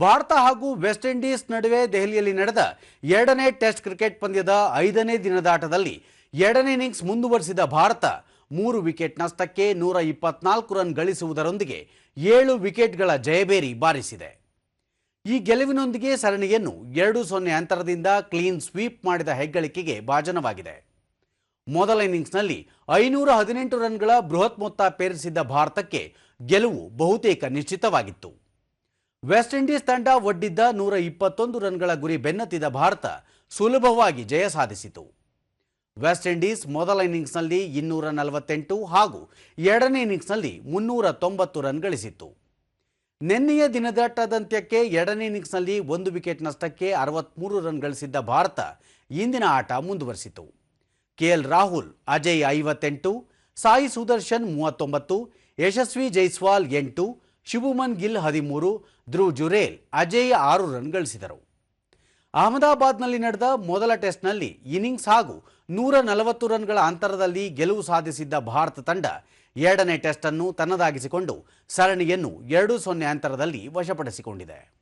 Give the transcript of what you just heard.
ಭಾರತ ಹಾಗೂ West Indies ನಡುವೆ ದೆಹಲಿಯಲ್ಲಿ ನಡೆದ ಎರಡನೇ ಟೆಸ್ಟ್ ಕ್ರಿಕೆಟ್ ಪಂದ್ಯದ ಐದನೇ ದಿನದ ಆಟದಲ್ಲಿ ಎರಡನೇ ಇನ್ನಿಂಗ್ಸ್ ಮುಂದುವರಿಸಿದ ಭಾರತ ಮೂರು ವಿಕೆಟ್ ನಷ್ಟಕ್ಕೆ ನೂರ ಇಪ್ಪತ್ನಾಲ್ಕು ರನ್ ಗಳಿಸುವುದರೊಂದಿಗೆ ಏಳು ವಿಕೆಟ್ಗಳ ಜಯಬೇರಿ ಬಾರಿಸಿದೆ. ಈ ಗೆಲುವಿನೊಂದಿಗೆ ಸರಣಿಯನ್ನು ಎರಡು ಸೊನ್ನೆ ಅಂತರದಿಂದ ಕ್ಲೀನ್ ಸ್ವೀಪ್ ಮಾಡಿದ ಹೆಗ್ಗಳಿಕೆಗೆ ಭಾಜನವಾಗಿದೆ. ಮೊದಲ ಇನ್ನಿಂಗ್ಸ್ನಲ್ಲಿ ಐನೂರ ಹದಿನೆಂಟು ರನ್ಗಳ ಬೃಹತ್ ಮೊತ್ತ ಪೇರಿಸಿದ್ದ ಭಾರತಕ್ಕೆ ಗೆಲುವು ಬಹುತೇಕ ನಿಶ್ಚಿತವಾಗಿತ್ತು. ವೆಸ್ಟ್ ಇಂಡೀಸ್ ತಂಡ ಒಡ್ಡಿದ್ದ ನೂರ ಇಪ್ಪತ್ತೊಂದು ರನ್ಗಳ ಗುರಿ ಬೆನ್ನತ್ತಿದ ಭಾರತ ಸುಲಭವಾಗಿ ಜಯ ಸಾಧಿಸಿತು. ವೆಸ್ಟ್ ಇಂಡೀಸ್ ಮೊದಲ ಇನ್ನಿಂಗ್ಸ್ನಲ್ಲಿ ಇನ್ನೂರ ನಲವತ್ತೆಂಟು ಹಾಗೂ ಎರಡನೇ ಇನ್ನಿಂಗ್ಸ್ನಲ್ಲಿ ಮುನ್ನೂರ ತೊಂಬತ್ತು ರನ್ ಗಳಿಸಿತ್ತು ನಿನ್ನೆಯ ದಿನದಟ್ಟದಂತ್ಯಕ್ಕೆ ಎರಡನೇ ಇನ್ನಿಂಗ್ಸ್ನಲ್ಲಿ ಒಂದು ವಿಕೆಟ್ ನಷ್ಟಕ್ಕೆ ಅರವತ್ಮೂರು ರನ್ ಗಳಿಸಿದ್ದ ಭಾರತ ಇಂದಿನ ಆಟ ಮುಂದುವರಿಸಿತು. ಕೆಎಲ್ ರಾಹುಲ್, ಅಜಯ್ ಐವತ್ತೆಂಟು, ಸಾಯಿ ಸುದರ್ಶನ್ ಮೂವತ್ತೊಂಬತ್ತು, ಯಶಸ್ವಿ ಜೈಸ್ವಾಲ್ ಎಂಟು ಶುಭಮನ್ ಗಿಲ್ ಹದಿಮೂರು, ಧ್ರುವ್ ಜುರೇಲ್ ಅಜಯ್ ಆರು ರನ್ ಗಳಿಸಿದರು. ಅಹಮದಾಬಾದ್ನಲ್ಲಿ ನಡೆದ ಮೊದಲ ಟೆಸ್ಟ್ನಲ್ಲಿ ಇನ್ನಿಂಗ್ಸ್ ಹಾಗೂ ನೂರ ನಲವತ್ತು ರನ್ಗಳ ಅಂತರದಲ್ಲಿ ಗೆಲುವು ಸಾಧಿಸಿದ್ದ ಭಾರತ ತಂಡ ಎರಡನೇ ಟೆಸ್ಟ್ ಅನ್ನು ತನ್ನದಾಗಿಸಿಕೊಂಡು ಸರಣಿಯನ್ನು ಎರಡು ಸೊನ್ನೆ ಅಂತರದಲ್ಲಿ ವಶಪಡಿಸಿಕೊಂಡಿದೆ.